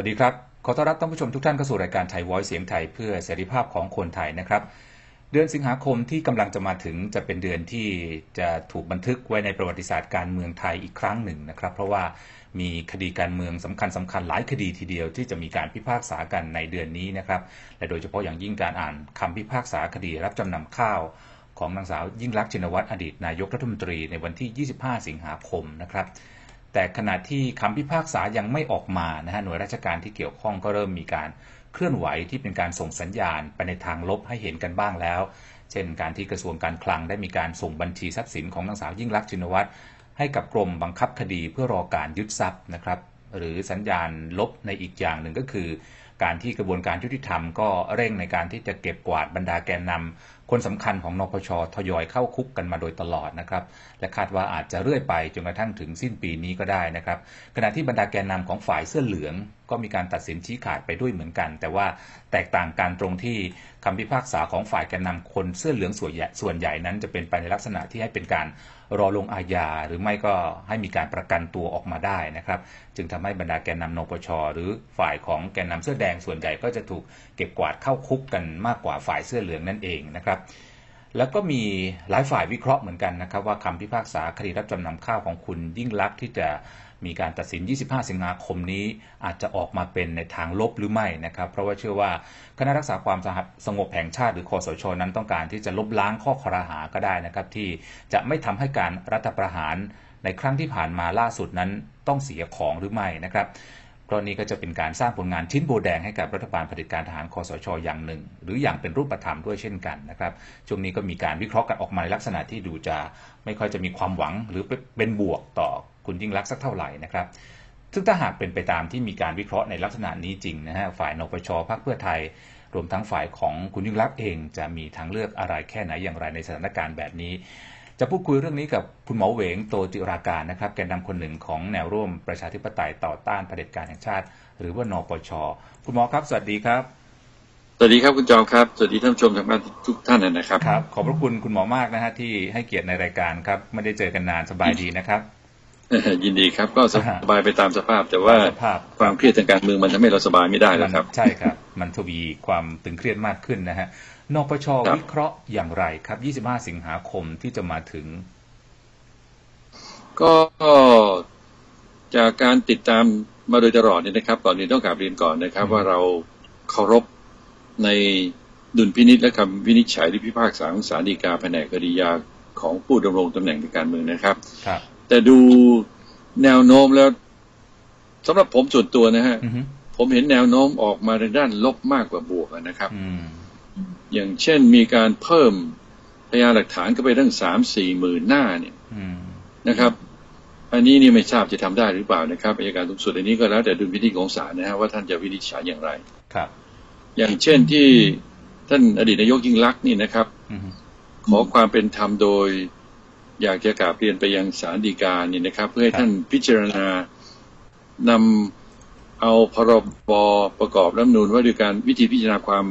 สวัสดีครับ ขอต้อนรับท่านผู้ชมทุกท่านเข้าสู่รายการไทยวอยเสียงไทยเพื่อเสรีภาพของคนไทยนะครับ เดือนสิงหาคมที่กำลังจะมาถึงจะเป็นเดือนที่จะถูกบันทึกไว้ในประวัติศาสตร์การเมืองไทยอีกครั้งหนึ่งนะครับ เพราะว่ามีคดีการเมืองสำคัญสำคัญหลายคดีทีเดียวที่จะมีการพิพากษากันในเดือนนี้นะครับ และโดยเฉพาะอย่างยิ่งการอ่านคำพิพากษาคดีรับจำนำข้าวของนางสาวยิ่งลักษณ์ชินวัตรอดีตนายกรัฐมนตรีในวันที่ 25 สิงหาคมนะครับ แต่ขณะที่คำพิพากษายังไม่ออกมานะฮะหน่วยราชการที่เกี่ยวข้องก็เริ่มมีการเคลื่อนไหวที่เป็นการส่งสัญญาณไปในทางลบให้เห็นกันบ้างแล้ว เช่น การที่กระทรวงการคลังได้มีการส่งบัญชีทรัพย์สินของนางสาวยิ่งลักษณ์ชินวัตรให้กับกรมบังคับคดีเพื่อรอการยึดทรัพย์นะครับ หรือสัญญาณลบในอีกอย่างหนึ่งก็คือ การที่กระบวนการยุติธรรมก็เร่งในการที่จะเก็บกวาดบรรดาแกนนำ คนสำคัญของนปชทยอยเข้าคุกกันมาโดยตลอดนะครับ และคาดว่าอาจจะเรื่อยไปจนกระทั่งถึงสิ้นปีนี้ก็ได้นะครับ ขณะที่บรรดาแกนนำของฝ่ายเสื้อเหลือง ก็มีการตัดสินชี้ขาดไปด้วยเหมือนกัน แต่ว่าแตกต่างกันตรงที่คำพิพากษาของฝ่ายแกนนำคนเสื้อเหลืองส่วนใหญ่ส่วนใหญ่นั้นจะเป็นไปในลักษณะที่ให้เป็นการรอลงอาญาหรือไม่ก็ให้มีการประกันตัวออกมาได้นะครับ จึงทำให้บรรดาแกนนำนปชหรือฝ่ายของแกนนำเสื้อแดงส่วนใหญ่ก็จะถูกเก็บกวาดเข้าคุกกันมากกว่าฝ่ายเสื้อเหลืองนั่นเองนะครับแล้วก็มีหลายฝ่ายวิเคราะห์เหมือนกันนะครับว่าคำพิพากษาคดีรับจำนำข้าวของคุณยิ่งลักษณ์ที่จะมีการตัดสิน 25 สิงหาคมนี้อาจจะออกมาเป็นในทางลบหรือไม่นะครับ เพราะว่าเชื่อว่าคณะรักษาความสงบแห่งชาติหรือคอสชนั้นต้องการที่จะลบล้างข้อคอรหาก็ได้นะครับ ที่จะไม่ทำให้การรัฐประหารในครั้งที่ผ่านมาล่าสุดนั้นต้องเสียของหรือไม่นะครับ กรณีก็จะเป็นการสร้างผลงานชิ้นโบแดงให้กับรัฐบาลเผด็จการทหารคอสชอย่างหนึ่ง หรืออย่างเป็นรูปธรรมด้วยเช่นกันนะครับช่วงนี้ก็มีการวิเคราะห์กันออกมาในลักษณะที่ดูจะไม่ค่อยจะมีความหวังหรือเป็นบวกต่อคุณยิ่งรักษณ์สักเท่าไหร่นะครับซึ่งถ้าหากเป็นไปตามที่มีการวิเคราะห์ในลักษณะนี้จริงนะฮะฝ่ายนปชพรรคเพื่อไทย รวมทั้งฝ่ายของคุณยิ่งรักษณ์เองจะมีทางเลือกอะไรแค่ไหนอย่างไรในสถานการณ์แบบนี้ จะพูดคุยเรื่องนี้กับคุณหมอเหวงโตจิราการนะครับแกนนำคนหนึ่งของแนวร่วมประชาธิปไตยต่อต้านเผด็จการแห่งชาติ หรือว่านปช คุณหมอครับ สวัสดีครับ สวัสดีครับคุณจอมครับ สวัสดีท่านผู้ชมทางบ้านทุกท่านนะครับครับ ขอบพระคุณคุณหมอมากนะฮะที่ให้เกียรติในรายการครับ ไม่ได้เจอกันนานสบายดีนะครับยินดีครับก็สบายไปตามสภาพ แต่ว่าความเครียดทางการเมืองมันทำให้เราสบายไม่ได้แล้วครับ ใช่ครับ มันทวีความตึงเครียดมากขึ้นนะฮะ นปชวิเคราะห์อย่างไรครับ 25 สิงหาคมที่จะมาถึง ก็จากการติดตามมาโดยตลอดเนี่ยนะครับ ก่อนนี้ต้องกราบเรียนก่อนนะครับ ว่าเราเคารพในดุลพินิษและคำวินิจฉัยหรือพิพากษาของศาลฎีกาแผนกคดียาของผู้ดำรงตำแหน่งทางการเมืองนะครับครับ แต่ดูแนวโน้มแล้วสำหรับผมส่วนตัวนะฮะผมเห็นแนวโน้มออกมาในด้านลบมากกว่าบวกนะครับ อย่างเช่นมีการเพิ่มพยานหลักฐานก็ไปตั้งสามสี่หมื่นหน้าเนี่ยนะครับ อันนี้นี่ไม่ทราบจะทำได้หรือเปล่านะครับอายการสูงสุดอันนี้ก็แล้วแต่ดุลพินิจของศาลนะฮะว่าท่านจะวินิจฉัยอย่างไรครับ อย่างเช่นที่ท่านอดีตนายกยิ่งลักษณ์นี่นะครับขอความเป็นธรรมโดย อยากจะกราบเรียนไปยังศาลฎีกานี่นะครับ เพื่อให้ท่านพิจารณานำเอาพรบประกอบรัฐนูนว่าด้วยการวิธีพิจารณาความ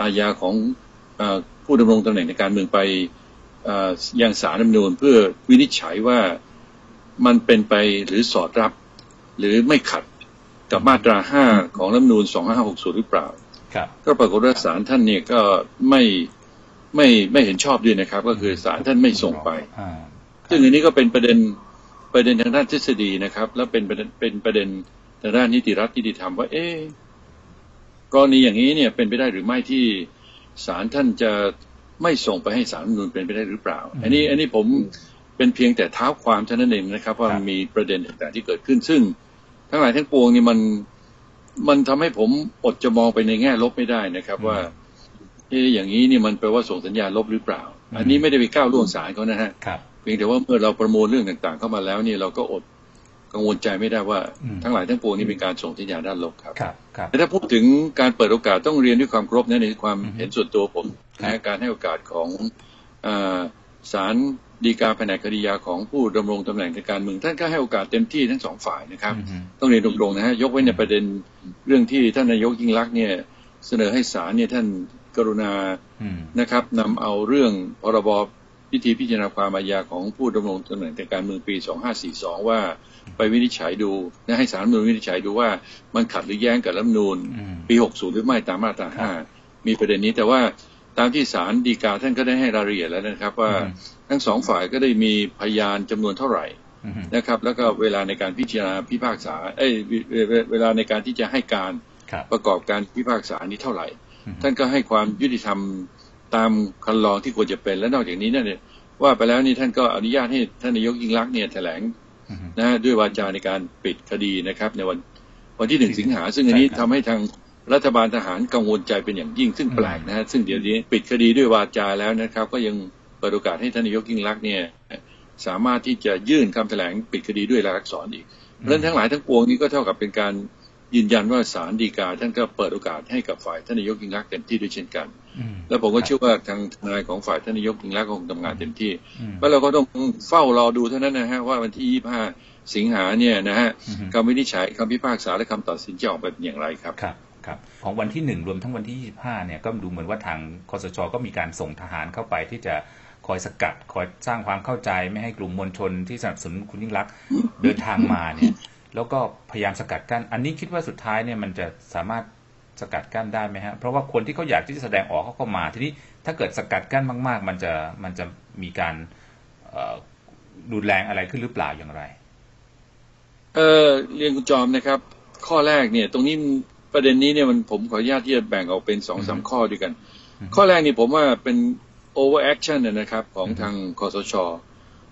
อาญาของอ ผู้ดำรงตำแหน่งในการเมืองไปยังศาลรัฐนูนเพื่อวินิจฉัยว่ามันเป็นไปหรือสอดรับ หรือไม่ขัดกับมาตราห้าของรัฐนูนสองห้าหกศูนย์หรือเปล่าครับก็ปรากฏว่าศาลท่านเนี่ยก็ไม่ไม่ไม่เห็นชอบด้วยนะครับ ก็คือศาลท่านไม่ส่งไป ซึ่งอันนี้ก็เป็นประเด็นประเด็นทางด้านทฤษฎีนะครับ แล้วเป็นประเด็นเป็นประเด็นทางด้านนิติรัฐนิติธรรมว่า เอ๊กรณีอย่างนี้เนี่ยเป็นไปได้หรือไม่ที่ ศาลท่านจะไม่ส่งไปให้ศาลรัฐนูนเป็นไปได้หรือเปล่า อันนี้อันนี้ผมเป็นเพียงแต่เท้าความเท่านั้นเองนะครับ ว่ามีประเด็นต่างๆที่เกิดขึ้น ซึ่ง ทั้งหลายทั้งปวงนี่มันมันทำให้ผมอดจะมองไปในแง่ลบไม่ได้นะครับ ว่าเอ๊อย่างนี้นี่มันแปลว่าส่งสัญญาณลบหรือเปล่า อันนี้ไม่ได้ไปก้าวล่วงศาลเขานะฮะครับเพียงแต่ว่าเมื่อเราประมวลเรื่องต่างๆ เข้ามาแล้วนี่เราก็อด กังวลใจไม่ได้ว่าทั้งหลายทั้งปวงนี่เป็นการส่งสัญญาณด้านลบครับครับครับแต่ถ้าพูดถึงการเปิดโอกาสต้องเรียนด้วยความเคารพนะในความเห็นส่วนตัวผมนะการให้โอกาสของศาลฎีกาแผนกคดียาของผู้ดำรงตำแหน่งทางการเมืองท่านก็ให้โอกาสเต็มที่ทั้งสองฝ่ายนะครับ ต้องเรียนตรงๆนะฮะยกไว้ในประเด็นเรื่องที่ท่านนายกยิ่งรักษณ์เนี่ยเสนอให้ศาลเนี่ยท่านกรุณานะครับนำเอาเรื่องพรบ พิธีพิจารณาความอาญาของผู้ดำรงตำแหน่งทางการเมืองปี 2542 ว่าไปวินิจฉัยดูนะให้สารรัฐมนูลวินิจฉัยดูว่ามันขัดหรือแย้งกับรัฐมนูลปี 60 หรือไม่ตามมาตรา 5 มีประเด็นนี้แต่ว่าตามที่ศาลฎีกาท่านก็ได้ให้รายละเอียดแล้วนะครับ ว่าทั้งสองฝ่ายก็ได้มีพยานจำนวนเท่าไหร่นะครับ แล้วก็เวลาในการพิจารณาพิพากษาเอ้ยเวลาในการที่จะให้การประกอบการพิพากษานี้เท่าไหร่ ท่านก็ให้ความยุติธรรม ตามคันลองที่ควรจะเป็นและนอกจากนี้เนี่ยว่าไปแล้วนี่ท่านก็อนุญาตให้ท่านนายกยิ่งรักเนี่ยแถลงนะด้วยวาจาในการปิดคดีนะครับ ในวันวันที่หนึ่งสิงหา ซึ่งอันนี้ทำให้ทางรัฐบาลทหารกังวลใจเป็นอย่างยิ่งซึ่งแปลกนะฮะซึ่งเดี๋ยวนี้ปิดคดีด้วยวาจาแล้วนะครับ ก็ยังเปิดโอกาสให้ท่านนายกยิ่งรักเนี่ยสามารถที่จะยื่นคำแถลงปิดคดีด้วยลายลักษณ์อีกเรื่องทั้งหลายทั้งปวงนี้ก็เท่ากับเป็นการ ยืนยันว่าศาลฎีกาท่านก็เปิดโอกาสให้กับฝ่ายท่านนายกยิ่งรักเต็มที่ด้วยเช่นกัน แล้วผมก็เชื่อว่าทางทนายของฝ่ายท่านนายกยิ่งรักคงทำงานเต็มที่แล้วเราก็ต้องเฝ้ารอดูเท่านั้นนะฮะว่าวันที่ยี่ห้าสิงหาเนี่ยนะฮะคำวินิจฉัยคำพิพากษาและคำตัดสินจะออกเป็นอย่างไรครับครับครับของวันที่หนึ่งรวมทั้งวันที่ยี่ห้าเนี่ยก็ดูเหมือนว่าทางคอสชก็มีการส่งทหารเข้าไปที่จะคอยสกัดคอยสร้างความเข้าใจไม่ให้กลุ่มมวลชนที่สนับสนุนคุณยิ่งรักเดินทางมาเนี่ย แล้วก็พยายามสกัดกั้น อันนี้คิดว่าสุดท้ายเนี่ยมันจะสามารถสกัดกั้นได้ไหมฮะ เพราะว่าคนที่เขาอยากที่จะแสดงออกเขาก็มา ทีนี้ถ้าเกิดสกัดกั้นมาก ๆ มันจะมันจะมีการดูแรงอะไรขึ้นหรือเปล่าอย่างไร เออเรียนคุณจอมนะครับ ข้อแรกเนี่ย ตรงนี้ประเด็นนี้เนี่ยมันผมขออนุญาตที่จะแบ่งออกเป็นสองสาข้อด้วยกัน ข้อแรกนี่ผมว่าเป็น over action นะครับ ของทางคอสช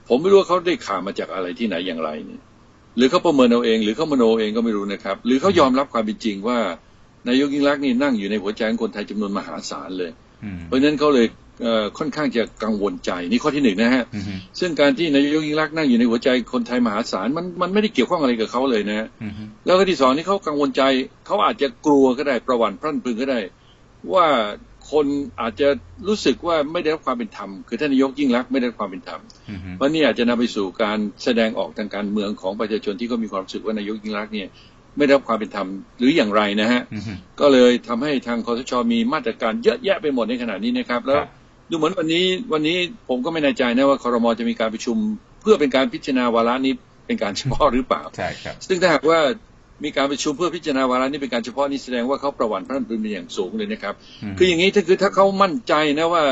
ผมไม่รู้ว่าเขาได้ข่าวมาจากอะไรที่ไหนอย่างไรเนี่ยห รือเขาประเมินเอาเอง หรือเขามโนเองก็ไม่รู้นะครับ หรือเขายอมรับความเป็นจริงว่านายกยิ่งรักนี่นั่งอยู่ในหัวใจของคนไทยจำนวนมหาศาลเลย เพราะฉะนั้นเขาเลยค่อนข้างจะกังวลใจนี่ข้อที่หนึ่งนะฮะซึ่งการที่นายกยิ่งรักนั่งอยู่ในหัวใจคนไทยมหาศาลมันมันไม่ได้เกี่ยวข้องอะไรกับเขาเลยนะแล้วก็ที่สองนี่เขากังวลใจเขาอาจจะกลัวก็ได้ประวัติพรั่นพรึงก็ได้ ว่า คนอาจจะรู้สึกว่าไม่ได้รับความเป็นธรรม คือท่านนายกยิ่งรักไม่ได้รับความเป็นธรรมวันนี้อาจจะนำไปสู่การแสดงออกทางการเมืองของประชาชนที่เขามีความรู้สึกว่านายกยิ่งรักเนี่ยไม่ได้รับความเป็นธรรมหรืออย่างไรนะฮะก็เลยทำให้ทางคอสชมีมาตรการเยอะแยะไปหมดในขณะนี้นะครับ แล้วดูเหมือนวันนี้วันนี้ผมก็ไม่แน่ใจนะว่าคอรมอจะมีการประชุม เพื่อเป็นการพิจารณาวาระนี้เป็นการเฉพาะหรือเปล่าใช่ครับซึ่งถ้าหากว่า มีการประชุมเพื่อพิจารณาวาระนี้เป็นการเฉพาะนี่แสดงว่าเขาประวัติพระนันเป็นอย่างสูงเลยนะครับ คืออย่างนี้ถ้าคือถ้าเขามั่นใจนะว่า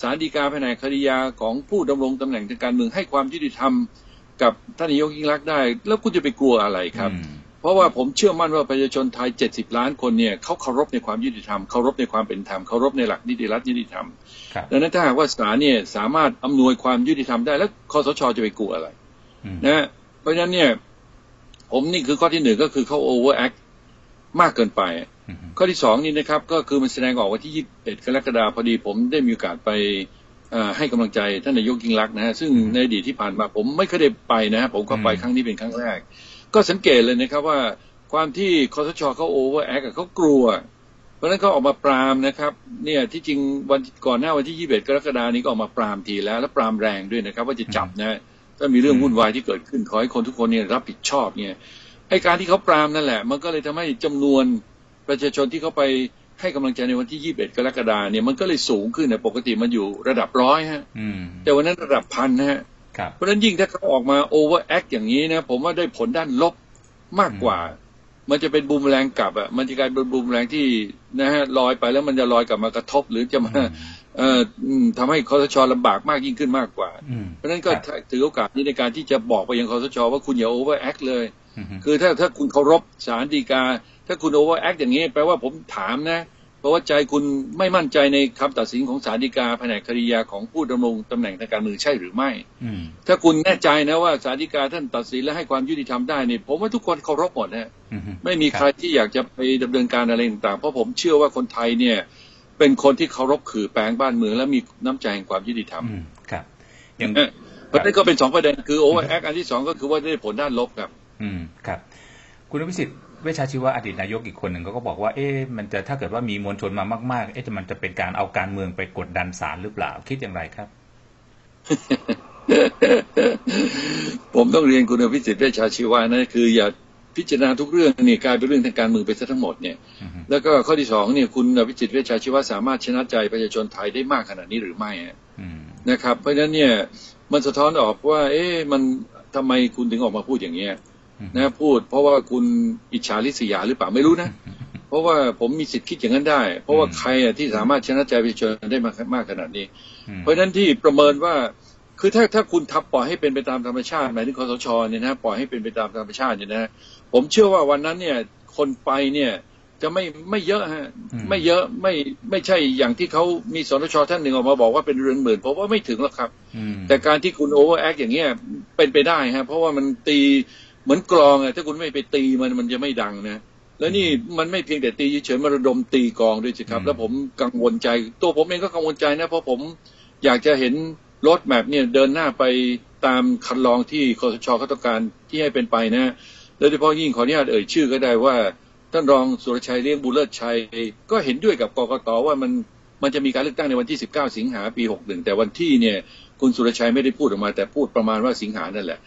สารดีกาแผนกคดียาของผู้ดำรงตำแหน่งทางการเมืองให้ความยุติธรรมกับท่านนายกยิ่งรักได้ แล้วคุณจะไปกลัวอะไรครับ เพราะว่าผมเชื่อมั่นว่าประชาชนไทย 70 ล้านคนเนี่ยเขาเคารพในความยุติธรรมเคารพในความเป็นธรรมเคารพในหลักนิติรัฐยุติธรรมดังนั้นถ้าหากว่าศาลเนี่ยสามารถอำนวยความยุติธรรมได้ แล้วคอสชจะไปกลัวอะไรนะเพราะฉะนั้นเนี่ย ผมนี่คือข้อที่หนึ่งก็คือเขาโอเวอร์แอคมากเกินไป ข้อที่สองนี่นะครับ ก็คือมันแสดงออกว่าที่ยี่สิบเอ็ดกรกฎาคมพอดี ผมได้มีโอกาสไปให้กำลังใจท่านนายกยิ่งรักนะฮะซึ่งในอดีตที่ผ่านมา ผมไม่เคยได้ไปนะฮะผมก็ไปครั้งนี้เป็นครั้งแรก ก็สังเกตเลยนะครับว่าความที่คอสชเขาโอเวอร์แอคเขากลัว เพราะฉะนั้นเขาออกมาปรามนะครับ เนี่ยที่จริงวันก่อนหน้าวันที่ยี่สิบเอ็ดกรกฎานี้ก็ออกมาปรามทีแล้ว และปรามแรงด้วยนะครับ ว่าจะจับนะ ถ้ามีเรื่องวุ่นวายที่เกิดขึ้นขอให้คนทุกคนเนี่ยรับผิดชอบเนี่ยไอการที่เขาปรามนั่นแหละ มันก็เลยทำให้จำนวนประชาชนที่เขาไปให้กำลังใจในวันที่ยี่บเอ็ดกรกฎาเนี่ยมันก็เลยสูงขึ้นนะปกติมันอยู่ระดับร้อยฮะแต่วันนั้นระดับพันนะฮะเพราะฉะนั้นยิ่งถ้าเขาออกมาโอเวอร์แอคอย่างนี้นะผมว่าได้ผลด้านลบมากกว่า มันจะเป็นบูมแรงกลับอะมันจะกลายเป็นบูมแรงที่นะฮะลอยไปแล้วมันจะลอยกลับมากระทบ หรือจะมา เอ่อทำให้คอสชลำบากมากยิ่งขึ้นมากกว่า เพราะฉะนั้นก็ถือโอกาสนี้ในการที่จะบอกไปยังคอสชว่าคุณอย่าโอเวอร์แอคเลย คือถ้าถ้าคุณเคารพสารดีกา ถ้าคุณโอเวอร์แอคอย่างนี้แปลว่าผมถามนะ เพราะว่าใจคุณไม่มั่นใจในคำตัดสินของสารดีกาแผนกคดียาของผู้ดำรงตำแหน่งทางการเมืองใช่หรือไม่ถ้าคุณแน่ใจนะว่าสารดีกาท่านตัดสินและให้ความยุติธรรมได้นี่ผมว่าทุกคนเคารพหมดนะไม่มีใครที่อยากจะไปดำเนินการอะไรต่างๆเพราะผมเชื่อว่าคนไทยเนี่ย เป็นคนที่เคารพขือแปลงบ้านเมือง และมีน้ำใจแห่งความยุติธรรมครับอย่างเพราะนั่นก็เป็นสองประเด็นคือโอเวอร์แอคอันที่สองก็คือว่าได้ผลด้านลบครับ อืมครับ คุณวิสิทธิ์เวชาชีวะอดีตนายกอีกคนหนึ่งก็บอกว่าเอ๊ะมันจะถ้าเกิดว่ามีมวลชนมามากๆ เอ๊ะมันจะเป็นการเอาการเมืองไปกดดันศาลหรือเปล่า คิดอย่างไรครับ ผมต้องเรียนคุณวิสิทธิ์เวชาชีวะนะคืออย่า พิจารณาทุกเรื่องนี่กลายเป็นเรื่องทางการเมืองไปซะทั้งหมดเนี่ย แล้วก็ข้อที่สองเนี่ยคุณวิจิตเวชาชีวะสามารถชนะใจประชาชนไทยได้มากขนาดนี้หรือไม่นะครับ เพราะฉะนั้นเนี่ยมันสะท้อนออกว่า เอ๊ะมันทำไมคุณถึงออกมาพูดอย่างเงี้ยนะพูดเพราะว่าคุณอิจฉาริษยาหรือเปล่าไม่รู้นะเพราะว่าผมมีสิทธิ์คิดอย่างนั้นได้ เพราะว่าใครที่สามารถชนะใจประชาชนได้มากมากขนาดนี้ เพราะฉะนั้นที่ประเมินว่า คือถ้าถ้าคุณทับปล่อยให้เป็นไปตามธรรมชาติหมายถึงคอสชเนี่ยนะปล่อยให้เป็นไปตามธรรมชาติเนี่ยนะผมเชื่อว่าวันนั้นเนี่ยคนไปเนี่ยจะไม่ไม่เยอะฮะไม่เยอะไม่ไม่ใช่อย่างที่เขามีสนชท่านหนึ่งออกมาบอกว่าเป็นเรือนหมื่นผมว่าไม่ถึงหรอกครับ แต่การที่คุณโอเวอร์แอคอย่างเงี้ยเป็นไปได้ฮะเพราะว่ามันตีเหมือนกลองอะถ้าคุณไม่ไปตีมันมันจะไม่ดังนะแล้วนี่มันไม่เพียงแต่ตีเฉยๆมาระดมตีกองด้วยสิครับ แล้วผมกังวลใจ ตัวผมเองก็กังวลใจนะเพราะผมอยากจะเห็น รถแมพเนี่ยเดินหน้าไปตามคันลองที่คอสชเขาต้องการที่ให้เป็นไปนะโดยเฉพาะยิ่งขออนุญาตเอ่ยชื่อก็ได้ว่าท่านรองสุรชัยเลี้ยงบุญเลิศชัย ก็เห็นด้วยกับกกตว่ามันมันจะมีการเลือกตั้งในวันที่ 19 สิงหาปี 61 แต่วันที่เนี่ย คุณสุรชัยไม่ได้พูดออกมา แต่พูดประมาณว่าสิงหานั่นแหละ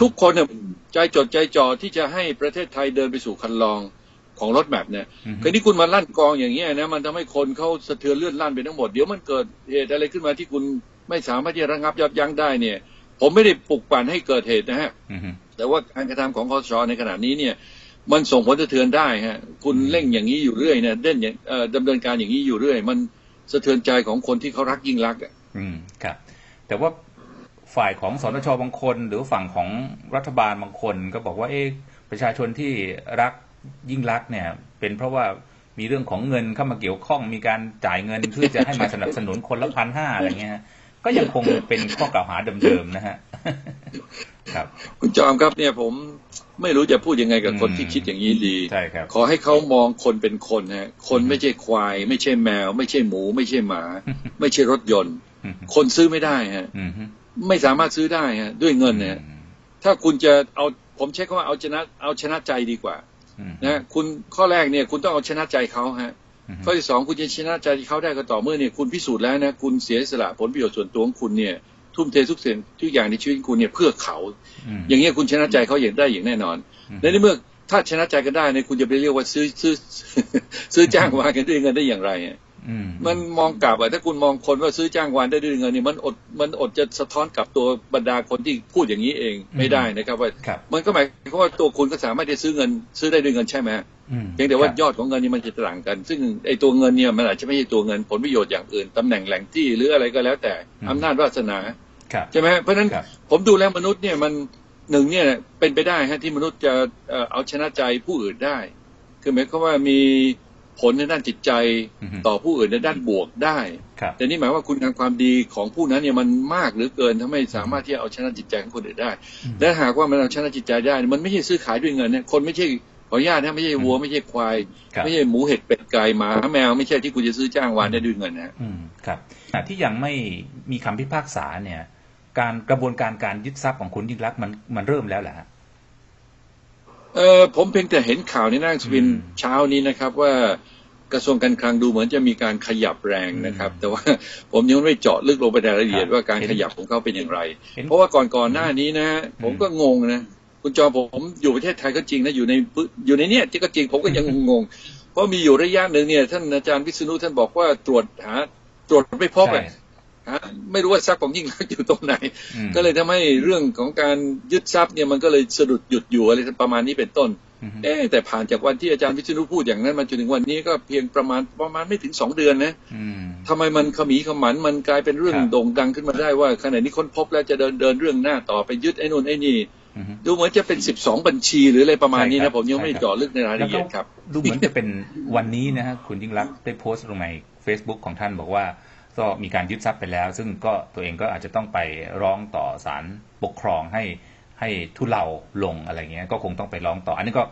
ทุกคนเนี่ยใจจดใจจ่อที่จะให้ประเทศไทยเดินไปสู่คันลองของรถแมพเนี่ยคราวนี้คุณมาลั่นกองอย่างเงี้ยนะ มันทำให้คนเขาสะเทือนเลื่อนลั่นไปทั้งหมด เดี๋ยวมันเกิดเหตุอะไรขึ้นมาที่คุณ ไม่สามารถที่จะระงับยับยั้งได้เนี่ย ผมไม่ได้ปลุกปั่นให้เกิดเหตุนะฮะแต่ว่าการกระทำของคอสชในขณะนี้เนี่ยมันส่งผลสะเทือนได้ฮะคุณเร่งอย่างนี้อยู่เรื่อยเนี่ยเด่นอย่างดำเนินการอย่างนี้อยู่เรื่อย มันสะเทือนใจของคนที่เขารักยิ่งรักอะอืมครับ แต่ว่าฝ่ายของสนชบางคน หรือฝั่งของรัฐบาลบางคน ก็บอกว่าเอ๊ะประชาชนที่รักยิ่งรักเนี่ย เป็นเพราะว่ามีเรื่องของเงินเข้ามาเกี่ยวข้องมีการจ่ายเงินเพื่อจะให้มาสนับสนุนคนละพันห้าอะไรเงี้ย ก็ยังคงเป็นข้อกล่าวหาเดิมๆนะฮะครับคุณจอมครับเนี่ยผมไม่รู้จะพูดยังไงกับคนที่คิดอย่างนี้ดีใช่ครับขอให้เขามองคนเป็นคนฮะคนไม่ใช่ควาย ไม่ใช่แมว ไม่ใช่หมู ไม่ใช่หมา ไม่ใช่รถยนต์ คนซื้อไม่ได้ฮะไม่สามารถซื้อได้ฮะด้วยเงินเนี่ยถ้าคุณจะเอาผมใช้คำว่าเอาชนะเอาชนะใจดีกว่านะคุณข้อแรกเนี่ย คุณต้องเอาชนะใจเขาฮะ ข้อที่สองคุณจะชนะใจเขาได้ก็ต่อเมื่อเนี่ยคุณพิสูจน์แล้วนะคุณเสียสละผลประโยชน์ส่วนตัวของคุณเนี่ย ทุ่มเททุกสิ่งทุกอย่างในชีวิตคุณเนี่ยเพื่อเขา อย่างเงี้ยคุณชนะใจเขาอย่างได้อย่างแน่นอนและในเมื่อถ้าชนะใจกันได้เนี่ยคุณจะไปเรียกว่าซื้อซื้อซื้อจ้างวานกันด้วยเงินได้อย่างไร มันมองกลับอะถ้าคุณมองคนว่าซื้อจ้างวานได้ด้วยเงินนี่มันอดมันอดจะสะท้อนกับตัวบรรดาคนที่พูดอย่างนี้เองไม่ได้นะครับว่ามันก็หมายความว่าตัวคุณก็สามารถจะซื้อเงิน ซื้อได้ด้วยเงินใช่ไหมเพียงแต่ว่ายอดของเงินนี่มันจะต่างกัน ซึ่งไอ้ตัวเงินเนี่ยมันอาจจะไม่ใช่ตัวเงินผลประโยชน์อย่างอื่นตำแหน่งแหล่งที่หรืออะไรก็แล้วแต่อำนาจวาสนาใช่ไหมเพราะฉะนั้นผมดูแล้วมนุษย์เนี่ยมันหนึ่งเนี่ยเป็นไปได้ฮะที่มนุษย์จะเอาชนะใจผู้อื่นได้ คือหมายความว่ามี ผลในด้านจิตใจต่อผู้อื่นในด้านบวกได้แต่นี่หมายว่าคุณงามความดีของผู้นั้นเนี่ยมันมากหรือเกินทำให้สามารถที่จะเอาชนะจิตใจของคนอื่นได้และหากว่ามันเอาชนะจิตใจได้ มันไม่ใช่ซื้อขายด้วยเงินเนี่ยคนไม่ใช่ขออนุญาตนะไม่ใช่วัวไม่ใช่ควาย ไม่ใช่หมูเห็ดเป็ดไก่หมาแมวไม่ใช่ที่คุณจะซื้อจ้างวานได้ด้วยเงินนะอืมครับที่ยังไม่มีคำพิพากษาเนี่ย การกระบวนการการยึดทรัพย์ของคุณยิ่งรักมันมันเริ่มแล้วแหละ เออผมเพียงแต่เห็นข่าวในหน้าสวินเช้านี้นะครับ ว่ากระทรวงการคลังดูเหมือนจะมีการขยับแรงนะครับ แต่ว่าผมยังไม่เจาะลึกลงไปในรายละเอียดว่าการขยับของเขาเป็นอย่างไร เพราะว่าก่อนก่อนหน้านี้นะ ผมก็งงนะคุณจอผมอยู่ประเทศไทยก็จริงนะอยู่ในอยู่ในเนี้ยที่ก็จริงผมก็ยังงงเพราะมีอยู่ระยะหนึ่งเนี่ย ท่านอาจารย์วิษณุท่านบอกว่าตรวจหาตรวจไม่พบอะ ไม่รู้ว่าทรัพย์ของยิ่งรักอยู่ตรงไหน ก็เลยทำให้เรื่องของการยึดทรัพย์เนี่ยมันก็เลยสะดุดหยุดอยู่อะไรประมาณนี้เป็นต้น เอ๊แต่ผ่านจากวันที่อาจารย์วิษณุพูดอย่างนั้นมาจนถึงวันนี้ก็เพียงประมาณประมาณไม่ถึงสองเดือนนะทำไมมันขมีขมันมันกลายเป็นเรื่องโด่งดังขึ้นมาได้ว่าขณะนี้ค้นพบแล้วจะเดินเดินเรื่องหน้าต่อไปยึดไอ้นู่นไอ้นี่ดูเหมือนจะเป็นสิบสองบัญชีหรืออะไรประมาณนี้นะผมยังไม่เจาะลึกในรายละเอียดครับ ดูเหมือนจะเป็นวันนี้นะฮะคุณยิ่งรักได้โพสต์ลงใน Facebook ของท่านบอกว่า ก็มีการยึดทรัพย์ไปแล้ว ซึ่งก็ตัวเองก็อาจจะต้องไปร้องต่อศาลปกครองให้ให้ทุเลาลงอะไรเงี้ยก็คงต้องไปร้องต่อ อันนี้ก็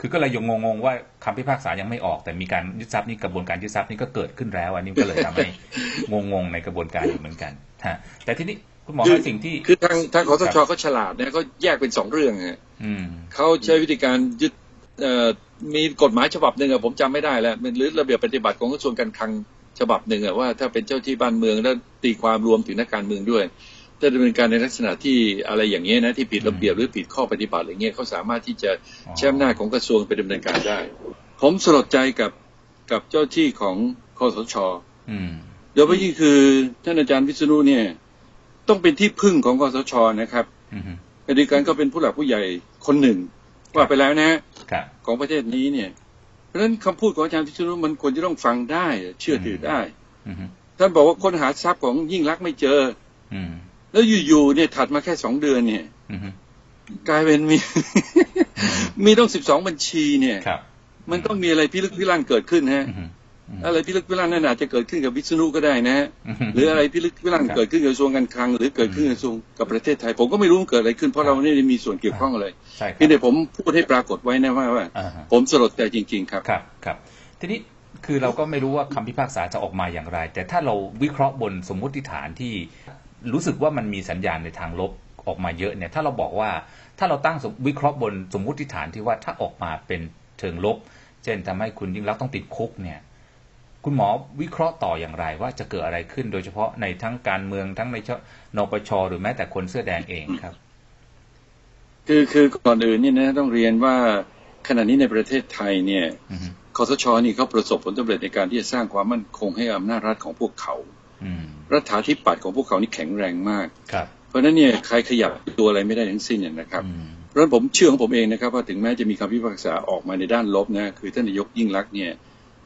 คือก็เลยยังงงๆว่าคำพิพากษายังไม่ออกแต่มีการยึดทรัพย์นี่กระบวนการยึดทรัพย์นี่ก็เกิดขึ้นแล้ว อันนี้ก็เลยทำให้งงๆในกระบวนการอยู่เหมือนกันฮะแต่ทีนี้คุณหมอให้สิ่งที่คือทางทางขอสชเขาฉลาดเนี่ยเขาแยกเป็นสองเรื่องฮะเขาใช้วิธีการยึดมีกฎหมายฉบับหนึ่งอะผมจำไม่ได้แล้วหรือระเบียบปฏิบัติของกระทรวงการคลัง ฉบับหนึ่งอะว่าถ้าเป็นเจ้าที่บ้านเมืองแล้วตีความรวมถึงนักการเมืองด้วยจะดำเนินการในลักษณะที่อะไรอย่างเงี้ยนะที่ผิดระเบียบหรือผิดข้อปฏิบัติอะไรเงี้ยเขาสามารถที่จะแช่มหน้าของกระทรวงไปดำเนินการได้ ผมสลดใจกับกับเจ้าที่ของคอสชโดยเฉพาะยิ่งคือท่านอาจารย์วิษณุเนี่ย ต้องเป็นที่พึ่งของกสชนะครับอดีการก็เป็นผู้หลักผู้ใหญ่คนหนึ่งว่าไปแล้วนะของประเทศนี้เนี่ยเพ ราะฉะนั้นคำพูดของอาจารย์วิษณุมันควรจะต้องฟังได้ เชื่อถือได้ท่านบอกว่าคนหาทรัพย์ของยิ่งรักไม่เจอแล้วอยู่ๆเนี่ยถัดมาแค่สองเดือนเนี่ยกลายเป็นมี มีต้องสิบสองบัญชีเนี่ยมันต้องมีอะไรพิลึกพิลั่นเกิดขึ้นฮะ อะไรพิลึกพิลั่นนั่นอาจจะเกิดขึ้นกับวิษณุก็ได้นะฮะหรืออะไรพิลึกพิลั่นเกิดขึ้นกับกระทรวงการคลัง หรือเกิดขึ้นกับกระทรวงกับประเทศไทย ผมก็ไม่รู้มันเกิดอะไรขึ้นเพราะเราไม่ได้มีส่วนเกี่ยวข้องอะไรเพียงแต่ผมพูดให้ปรากฏไว้นะว่าว่าผมสลดใจจริง ๆ ครับครับครับทีนี้คือเราก็ไม่รู้ว่าคำพิพากษาจะออกมาอย่างไร แต่ถ้าเราวิเคราะห์บนสมมุติฐานที่รู้สึกว่ามันมีสัญญาณในทางลบออกมาเยอะเนี่ย ถ้าเราบอกว่าถ้าเราตั้งวิเคราะห์บนสมมุติฐานที่ว่าถ้าออกมาเป็นเชิงลบ เช่นทำให้คุณยิ่งรักต้องติดคุกเนี่ย คุณหมอวิเคราะห์ต่ออย่างไร ว่าจะเกิดอะไรขึ้น โดยเฉพาะในทั้งการเมืองทั้งในนปชหรือแม้แต่คนเสื้อแดงเองครับ คือคือก่อนอื่นนี่นะต้องเรียนว่าขณะนี้ในประเทศไทยเนี่ยคอสชนี่เขาประสบผลสำเร็จในการที่จะสร้างความมั่นคงให้อำนาจรัฐของพวกเขารัฐาธิปัตย์ของพวกเขานี่แข็งแรงมากเพราะนั้นเนี่ยใครขยับตัวอะไรไม่ได้ทั้งสิ้นเนี่ยนะครับเพราะฉะนั้นผมเชื่อของผมเองนะครับ ว่าถึงแม้จะมีคำพิพากษาออกมาในด้านลบนะคือท่านนายกยิ่งรักเนี่ย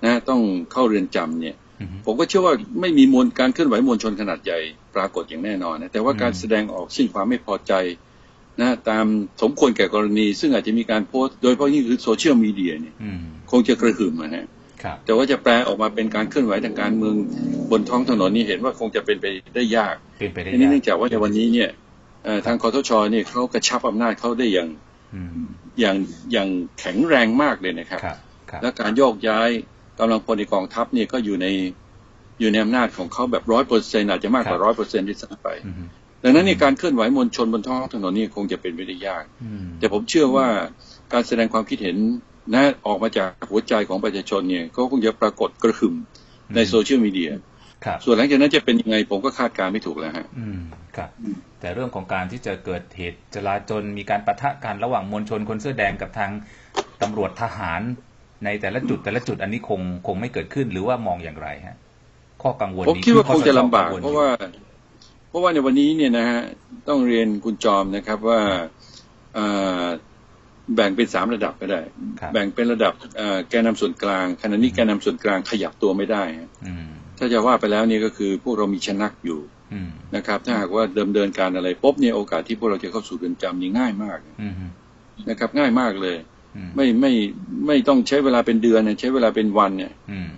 นะต้องเข้าเรือนจำเนี่ย ผมก็เชื่อว่าไม่มีมวลการเคลื่อนไหวมวลชนขนาดใหญ่ปรากฏอย่างแน่นอนนะแต่ว่าการแสดงออกซึ่งความไม่พอใจนะตามสมควรแก่กรณี ซึ่งอาจจะมีการโพสต์โดยเฉพาะยิ่งคือโซเชียลมีเดียเนี่ยคงจะกระหึ่มนะฮะแต่ว่าจะแปลออกมาเป็นการเคลื่อนไหวทางการเมืองบนท้องถนนนี่เห็นว่าคงจะเป็นไปได้ยากเป็นไปได้ยากเนื่องจากว่าในวันนี้เนี่ยทางคอทชเนี่ยเขากระชับอำนาจเขาได้อย่างอย่างอย่างแข็งแรงมากเลยนะครับ และการโยกย้าย กำลังพลในกองทัพเนี่ยก็อยู่ในอยู่ในอำนาจของเขาแบบร้อยเปอร์เซ็นอาจจะมากกว่าร้อยเปอร์เซ็นต์ที่สั่งไป ดังนั้นในการเคลื่อนไหวมวลชนบนท้องถนนนี่คงจะเป็นไปได้ยาก แต่ผมเชื่อว่าการแสดงความคิดเห็นนะออกมาจากหัวใจของประชาชนเนี่ยก็คงจะปรากฏกระหึ่มในโซเชียลมีเดียส่วนหลังจากนั้นจะเป็นยังไงผมก็คาดการไม่ถูกแล้วฮะอืมครับแต่เรื่องของการที่จะเกิดเหตุจลาจลมีการปะทะกันระหว่างมวลชนคนเสื้อแดงกับทางตำรวจทหาร ในแต่ละจุดแต่ละจุดอันนี้คงคงไม่เกิดขึ้นหรือว่ามองอย่างไรฮะ ข้อกังวลผมคิดว่าคงจะลำบากเพราะว่า เพราะว่าในวันนี้เนี่ยนะฮะต้องเรียนคุณจอมนะครับว่าแบ่งเป็นสามระดับก็ได้ แบ่งเป็นระดับแกนนาส่วนกลางขณะนี้แกนนาส่วนกลางขยับตัวไม่ได้ถ้าจะว่าไปแล้วนี่ก็คือพวกเรามีชนักอยู่นะครับ ถ้าหากว่าเดิมเดินการอะไรปุ๊บเนี่ยโอกาสที่พวกเราจะเข้าสู่เรือนจำนี่ง่ายมากนะครับ ง่ายมากเลย ไม่ไม่ไม่ต้องใช้เวลาเป็นเดือนใช้เวลาเป็นวันเนี่ย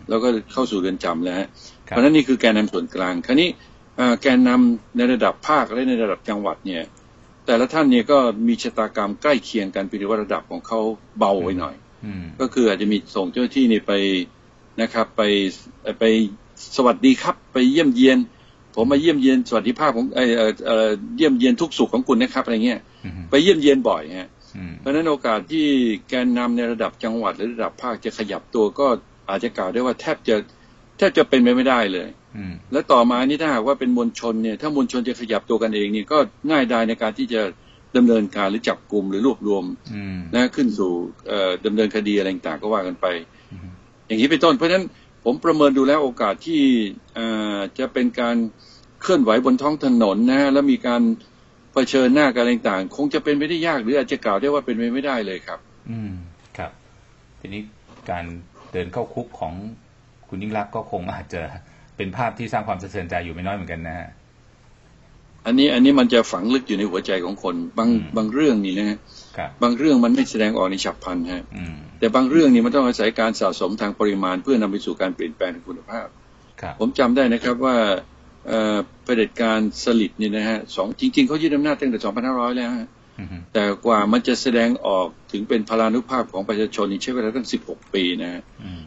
แล้วก็เข้าสู่เรือนจำแล้วเพราะนั้นนี่คือแกนนำส่วนกลางคราวนี้แกนนำในระดับภาคและในระดับจังหวัดเนี่ย แต่ละท่านเนี่ยก็มีชะตากรรมใกล้เคียงกันเป็นว่าระดับของเขาเบาไว้หน่อยก็คืออาจจะมีส่งเจ้าหน้าที่นี่ไปนะครับ ไปไปสวัสดีครับ ไปเยี่ยมเยียน ผมมาเยี่ยมเยียนสวัสดิภาพของเออเยี่ยมเยียนทุกสุขของคุณนะครับอะไรเงี้ยไปเยี่ยมเยียนบ่อยฮะ เพราะฉะนั้นโอกาสที่แกนนำในระดับจังหวัดหรือระดับภาคจะขยับตัวก็อาจจะกล่าวได้ว่าแทบจะแทบจะเป็นไปไม่ได้เลยและต่อมานี่ถ้าหากว่าเป็นมวลชนเนี่ยถ้ามวลชนจะขยับตัวกันเองนี่ก็ง่ายได้ในการที่จะดำเนินการหรือจับกลุ่มหรือรวบรวมนะขึ้นสู่ดำเนินคดีอะไรต่างก็ว่ากันไป อย่างนี้เป็นต้น เพราะฉะนั้นผมประเมินดูแล้วโอกาสที่จะเป็นการเคลื่อนไหวบนท้องถนนนะแล้วมีการ เผชิญหน้ากันต่างคงจะเป็นไปได้ยากหรืออาจจะกล่าวได้ว่าเป็นไปไม่ได้เลยครับ อืมครับ ทีนี้การเดินเข้าคุกของคุณยิ่งรักก็คงอาจจะเป็นภาพที่สร้างความสะเทือนใจอยู่ไม่น้อยเหมือนกันนะฮะอันนี้อันนี้มันจะฝังลึกอยู่ในหัวใจของคน บางบางเรื่องนี่นะบางเรื่องมันไม่แสดงออกในฉับพลันฮะแต่บางเรื่องนี่มันต้องอาศัยการสะสมทางปริมาณ เพื่อนำไปสู่การเปลี่ยนแปลงคุณภาพ ผมจำได้นะครับว่า เผด็จการสลิดนี่นะฮะสองจริง ๆเขายึดอำนาจตั้งแต่สองพันห้าร้อยแล้วฮะแต่กว่ามันจะแสดงออกถึงเป็นพลานุภาพของประชาชนนี่ใช้เวลาตั้งสิบหกปีนะฮะ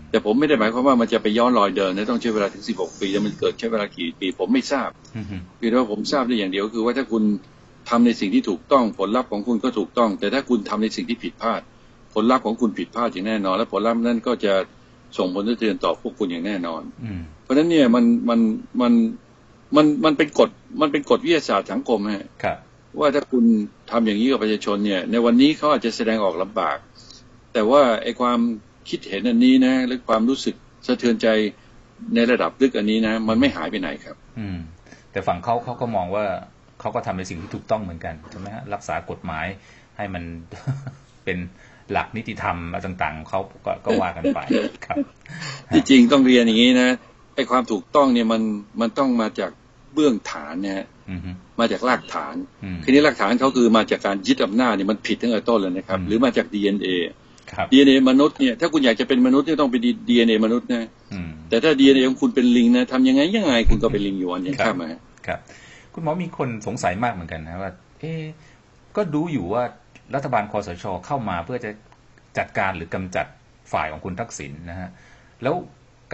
แต่ผมไม่ได้หมายความว่ามันจะไปย้อนรอยเดิมนะต้องใช้เวลาถึงสิบหกปีแต่มันเกิดใช้เวลากี่ปีผมไม่ทราบเพียงแต่ว่าผมทราบได้อย่างเดียวคือว่าถ้าคุณทำในสิ่งที่ถูกต้องผลลัพธ์ของคุณก็ถูกต้อง แต่ถ้าคุณทำในสิ่งที่ผิดพลาด ผลลัพธ์ของคุณผิดพลาดอย่างแน่นอน และผลลัพธ์นั้นก็จะส่งผลกระเทือนต่อพวกคุณอย่างแน่นอน เพราะฉะนั้นเนี่ยมันมันมัน มันมันเป็นกฎมันเป็นกฎวิทยาศาสตร์สังคมฮะว่าถ้าคุณทำอย่างนี้กับประชาชนเนี่ย ในวันนี้เขาอาจจะแสดงออกลำบาก แต่ว่าไอ้ความคิดเห็นอันนี้นะหรือความรู้สึกสะเทือนใจในระดับลึกอันนี้นะ มันไม่หายไปไหนครับ อืม แต่ฝั่งเขาเขาก็มองว่าเขาก็ทำในสิ่งที่ถูกต้องเหมือนกันใช่ไหมฮะรักษากฎหมายให้มันเป็นหลักนิติธรรมอะไรต่างๆเขาก็ก็ว่ากันไปครับ ที่จริงต้องเรียนอย่างนี้นะ ไอ้ความถูกต้องเนี่ยมันมันต้องมาจากเบื้องฐานนะฮะอืมฮึมาจากรากฐานอืมทีนี้รากฐานเขาคือมาจากการยึดอำนาจเนี่ยมันผิดตั้งแต่ต้นเลยนะครับอืมหรือมาจาก DNA ครับ DNA มนุษย์เนี่ยถ้าคุณอยากจะเป็นมนุษย์เนี่ยต้องเป็น DNA มนุษย์นะอืมแต่ถ้า DNA ของคุณเป็นลิงนะทำยังไงยังไงคุณก็เป็นลิงอยู่วันยังครับข้ามมาครับ คุณหมอมีคนสงสัยมากเหมือนกันนะว่า เอ๊ะก็ดูอยู่ว่ารัฐบาลคอสชเข้ามาเพื่อจะจัดการหรือกำจัดฝ่ายของคุณทักษิณนะฮะแล้ว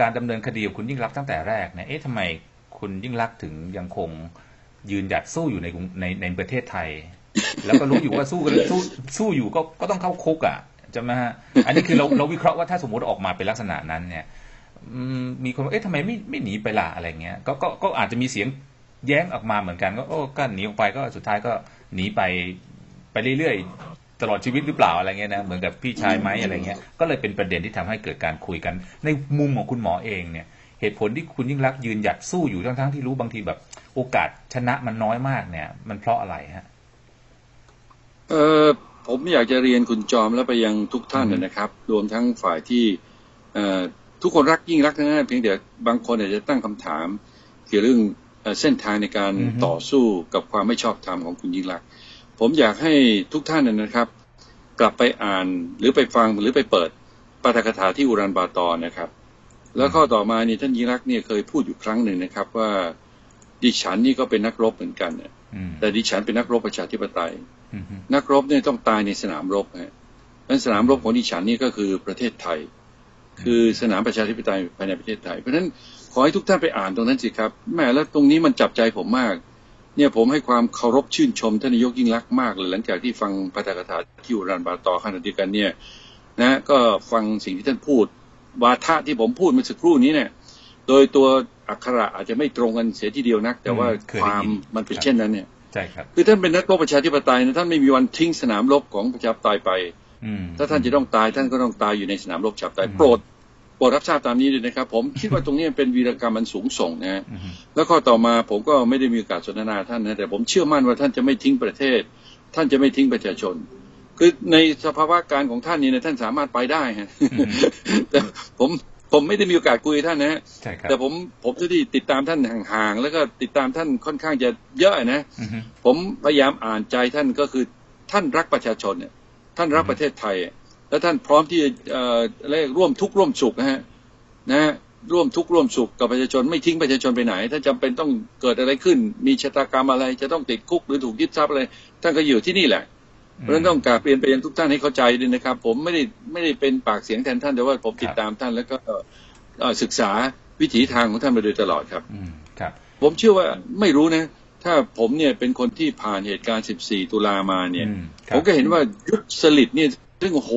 การดำเนินคดีกับคุณยิ่งรักตั้งแต่แรกเนี่ยเอ๊ะทำไมคุณยิ่งรักถึงยังคงยืนหยัดสู้อยู่ในในในประเทศไทย แล้วก็รู้อยู่ว่าสู้กันสู้สู้อยู่ก็ก็ต้องเข้าคุกอะใช่ไหมฮะอันนี้คือเราเราวิเคราะห์ว่าถ้าสมมติออกมาเป็นลักษณะนั้นเนี่ยมีคนเอ๊ะทำไมไม่ไม่หนีไปล่ะอะไรเงี้ยก็ก็ก็อาจจะมีเสียงแย้งออกมาเหมือนกัน ก็โอ้ก็หนีออกไปก็สุดท้ายก็หนีไปไปเรื่อยๆ ตลอดชีวิตหรือเปล่าอะไรเงี้ยนะเหมือนกับพี่ชายไหมอะไรเงี้ยก็เลยเป็นประเด็นที่ทำให้เกิดการคุยกัน ในมุมของคุณหมอเองเนี่ย เหตุผลที่คุณยิ่งรักษณ์ยืนหยัดสู้อยู่ทั้งๆที่รู้บางทีแบบ โอกาสชนะมันน้อยมากเนี่ย มันเพราะอะไรฮะเออผมอยากจะเรียนคุณจอมแล้วไปยังทุกท่านอืมนะครับ รวมทั้งฝ่ายที่เอ่อทุกคนรักยิ่งรักนะเพียงแต่บางคนอาจจะตั้งคำถามเกี่ยวเรื่องเอ่อเส้นทางในการต่อสู้กับความไม่ชอบธรรมของคุณยิ่งรักษณ์ ผมอยากให้ทุกท่านนะครับ กลับไปอ่านหรือไปฟังหรือไปเปิดปาฐกถาที่อุรันบาตอนนะครับ แล้วข้อต่อมานี่ท่านยิ่งรักษณ์เนี่ยเคยพูดอยู่ครั้งหนึ่งนะครับ ว่าดิฉันนี่ก็เป็นนักรบเหมือนกันเนี่ยอืมแต่ดิฉันเป็นนักรบประชาธิปไตยอืมฮึนักรบเนี่ยต้องตายในสนามรบฮะนั้นสนามรบของดิฉันนี่ก็คือประเทศไทย คือสนามประชาธิปไตยภายในประเทศไทย เพราะฉะนั้นขอให้ทุกท่านไปอ่านตรงนั้นสิครับแหม่แล้วตรงนี้มันจับใจผมมาก เนี่ยผมให้ความเคารพชื่นชมท่านนายกยิ่งรักษณ์มากเลยหลังจากที่ฟังปาฐกถาที่อุรันบาตอขณะเดียวกันเนี่ยนะก็ฟังสิ่งที่ท่านพูด วาทะที่ผมพูดเมื่อสักครู่นี้เนี่ย โดยตัวอักขระอาจจะไม่ตรงกันเสียทีเดียวนัก แต่ว่าความมันเป็นเช่นนั้นเนี่ยใช่ครับคือท่านเป็นนักรบประชาธิปไตยนะท่านไม่มีวันทิ้งสนามรบของประชาธิปไตยไปอืมถ้าท่านจะต้องตายท่านก็ต้องตายอยู่ในสนามรบประชาธิปไตยอืมโปรดโปรดรับทราบตามนี้ด้วยนะครับ ผมคิดว่าตรงนี้เป็นวีรกรรมมันสูงส่งนะฮะอืมฮึแล้วข้อต่อมาผมก็ไม่ได้มีโอกาสสนทนาท่านนะแต่ผมเชื่อมั่นว่าท่านจะไม่ทิ้งประเทศ ท่านจะไม่ทิ้งประชาชน คือในสภาวะการของท่านนี่นะท่านสามารถไปได้ฮะแต่ผมผมไม่ได้มีโอกาสคุยกับท่านนะฮะใช่ครับแต่ผมผมที่ติดตามท่านห่างๆแล้วก็ติดตามท่านค่อนข้างจะเยอะนะอืมฮึผมพยายามอ่านใจท่านก็คือท่านรักประชาชนเนี่ยท่านรักอืมประเทศไทยอะ แล้วท่านพร้อมที่จะเอ่อเรียกร่วมทุกข์ร่วมสุขนะฮะนะฮะร่วมทุกข์ร่วมสุขกับประชาชนไม่ทิ้งประชาชนไปไหน ถ้าจำเป็นต้องเกิดอะไรขึ้น มีชะตากรรมอะไร จะต้องติดคุกหรือถูกยึดทรัพย์อะไรท่านก็อยู่ที่นี่แหละเพราะฉะนั้นต้องกราบเรียนไปยังทุกท่านให้เข้าใจด้วยนะครับ ผมไม่ได้ไม่ได้เป็นปากเสียงแทนท่านแต่ว่าผมติดตามท่านแล้วก็เอ่อศึกษาวิถีทางของท่านมาโดยตลอดครับอืมครับ ผมเชื่อว่าไม่รู้นะ ถ้าผมเนี่ยเป็นคนที่ผ่านเหตุการณ์ 14 ตุลามาเนี่ยอืมครัผบมก็เห็นว่ายุคสลิดเนี่ย ซึ่งโอ้โห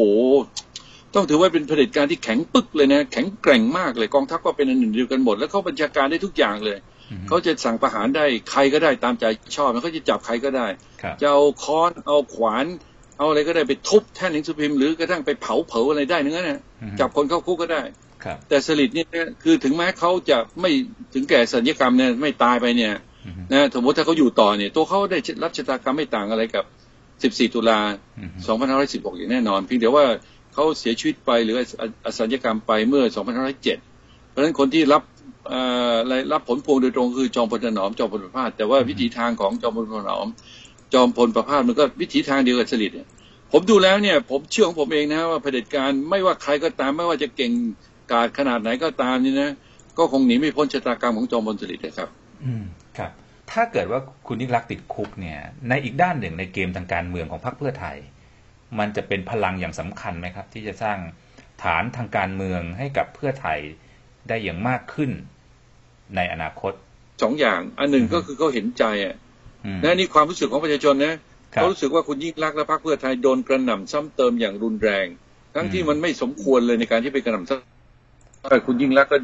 ต้องถือว่าเป็นเผด็จการที่แข็งปึกเลยนะ แข็งแกร่งมากเลยกองทัพก็เป็นอันหนึ่งเดียวกันหมด แล้วเขาบัญชาการได้ทุกอย่างเลยอืมฮึเขาจะสั่งประหารได้ใครก็ได้ตามใจชอบแล้วเขาจะจับใครก็ได้ครับจะเอาค้อนเอาขวานเอาอะไรก็ได้ไปทุบแท่นหนังสือพิมพ์หรือกระทั่งไปเผาเผาอะไรได้นั่นนะอืมฮึจับคนเข้าคุกก็ได้ครับแต่สลิดเนี่ยคือถึงแม้เขาจะไม่ถึงแก่สัญญกรรมเนี่ยไม่ตายไปเนี่ยอืมฮึนะสมมติถ้าเขาอยู่ต่อเนี่ย ตัวเขาได้รับชะตากรรมไม่ต่างอะไรกับ 14 ตุลาอืมฮึ2516 อย่างแน่นอนเพียงแต่ว่าเขาเสียชีวิตไปหรืออสัญญกรรมไปเมื่อ 2507 เพราะฉะนั้นคนที่รับเอ่อรายรับผลพวงโดยตรงคือจอมพลถนอมจอมพลประภาสแต่ว่าวิถีทางของจอมพลถนอม จอมพลประภาสมันก็วิถีทางเดียวกับสลิดเนี่ยผมดูแล้วเนี่ย ผมเชื่อของผมเองนะว่าเผด็จการไม่ว่าใครก็ตามไม่ว่าจะเก่งกาจขนาดไหนก็ตามนี่นะก็คงหนีไม่พ้นชะตากรรมของจอมพลสฤษดิ์นะครับ อืมครับ ถ้าเกิดว่าคุณยิ่งรักษณ์ติดคุกเนี่ย ในอีกด้านหนึ่งในเกมทางการเมืองของพรรคเพื่อไทย มันจะเป็นพลังอย่างสำคัญไหมครับ ที่จะสร้างฐานทางการเมืองให้กับเพื่อไทยได้อย่างมากขึ้นในอนาคตสองอย่าง อันหนึ่งอือฮึก็คือเขาเห็นใจอะอืมนะนี่ความรู้สึกของประชาชนนะครับเขารู้สึกว่าคุณยิ่งรักษณ์และพรรคเพื่อไทยโดนกระหน่ำซ้ำเติมอย่างรุนแรง ทั้งที่อืมมันไม่สมควรเลยในการที่ไปกระหน่ำซ้ำแต่คุณยิ่งรักษณ์ก็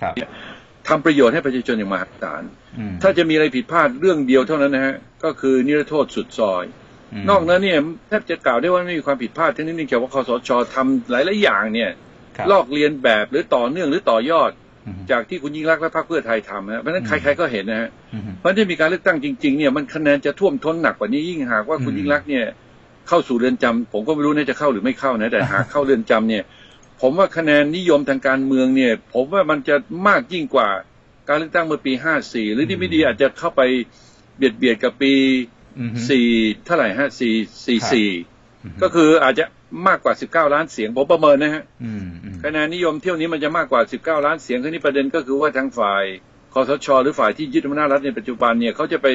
ครับ ทำประโยชน์ให้ประชาชนอย่างมหาศาลอืมถ้าจะมีอะไรผิดพลาดเรื่องเดียวเท่านั้นนะฮะ ก็คือนิรโทษสุดซอยมนอกนั้นเนี่ยแทบจะกล่าวได้ว่าไม่มีความผิดพลาดทั้งนี้เนื่องจากว่าคอสชทำหลายๆอย่างเนี่ยครับลอกเลียนแบบหรือต่อเนื่องหรือต่อยอดอืมจากที่คุณยิ่งรักษณ์และพรรคเพื่อไทยทำนะเพราะฉะนั้นอืมใครๆก็เห็นนะฮะอืมเพราะที่มีการเลือกตั้งจริงๆเนี่ยมันคะแนนจะท่วมท้นหนักกว่านี้ยิ่งหากว่าคุณอืมยิ่งรักษณ์เนี่ยเข้าสู่เรือนจำผมก็ไม่รู้นะจะเข้าหรือไม่เข้านะแต่หากเข้าเรือนจำเนี่ย ผมว่าคะแนนนิยมทางการเมืองเนี่ย ผมว่ามันจะมากยิ่งกว่าการเลือกตั้งเมื่อปี54หรือที่ไม่ดีอาจจะเข้าไปเบียดเบียดกับปีอืม4เท่าไหร่ฮะ4ครับ44ก็คืออาจจะมากกว่า19ล้านเสียงผมประเมินนะฮะอืมอืมคะแนนนิยมเที่ยวนี้มันจะมากกว่า19ล้านเสียงคราวนี้ประเด็นก็คือว่าทางฝ่ายคอสช หรือฝ่ายที่ยึดอำนาจรัฐในปัจจุบันเนี่ยเขาจะไป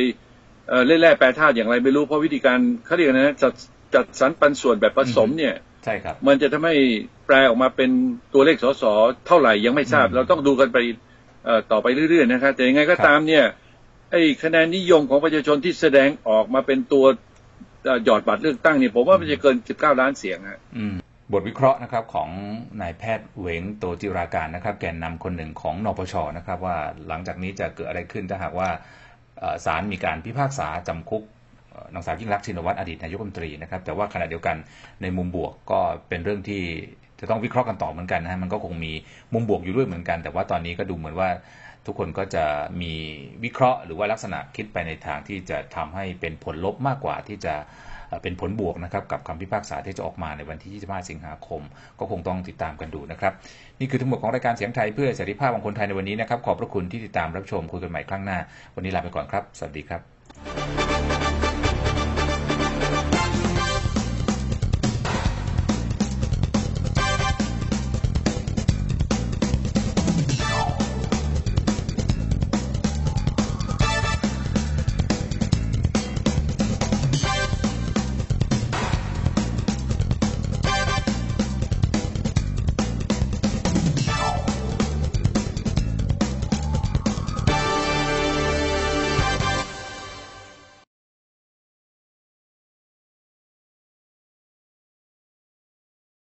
เอ่อเล่นแร่แปรธาตุอย่างไรไม่รู้เพราะวิธีการเขาเรียกอะไรนะจัดจัดสรรปันส่วนแบบผสมเนี่ยใช่ครับ มันจะทำให้แป ลออกมาเป็นตัวเลขสสเท่าไหร่ยังไม่ทราบอืมเราต้องดูกันไปเอ่อต่อไปเรื่อยๆนะครับแต่ยังไงก็ครับตามเนี่ยไอ้คะแนนนิยมของประชาชนที่แสดงออกมาเป็นตัวเอ่อหยอดบัตรเลือกตั้งเนี่ยผมว่ามันจะเกิน 19 ล้านเสียงฮะอืมบทวิเคราะห์นะครับของนายแพทย์เหวงโตจิราการนะครับ แกนนำคนหนึ่งของนปชนะครับ ว่าหลังจากนี้จะเกิดอะไรขึ้นถ้าหากว่าเอ่อศาลมีการพิพากษาจำคุกเอ่อนางสาวยิ่งรักษณ์ชินวัตรอดีตนายกรัฐมนตรีนะครับ แต่ว่าขณะเดียวกันในมุมบวกก็เป็นเรื่องที่ จะต้องวิเคราะห์กันต่อเหมือนกันนะฮะมันก็คงมีมุมบวกอยู่ด้วยเหมือนกัน แต่ว่าตอนนี้ก็ดูเหมือนว่าทุกคนก็จะมีวิเคราะห์ หรือว่าลักษณะคิดไปในทางที่จะทำให้เป็นผลลบมากกว่าที่จะเอ่อเป็นผลบวกนะครับกับคำพิพากษาที่จะออกมาในวันที่ 25 สิงหาคม ก็คงต้องติดตามกันดูนะครับ นี่คือทั้งหมดของรายการเสียงไทยเพื่อเสรีภาพของคนไทยในวันนี้นะครับ ขอบพระคุณที่ติดตามรับชมคุยกันใหม่ครั้งหน้า วันนี้ลาไปก่อนครับ สวัสดีครับ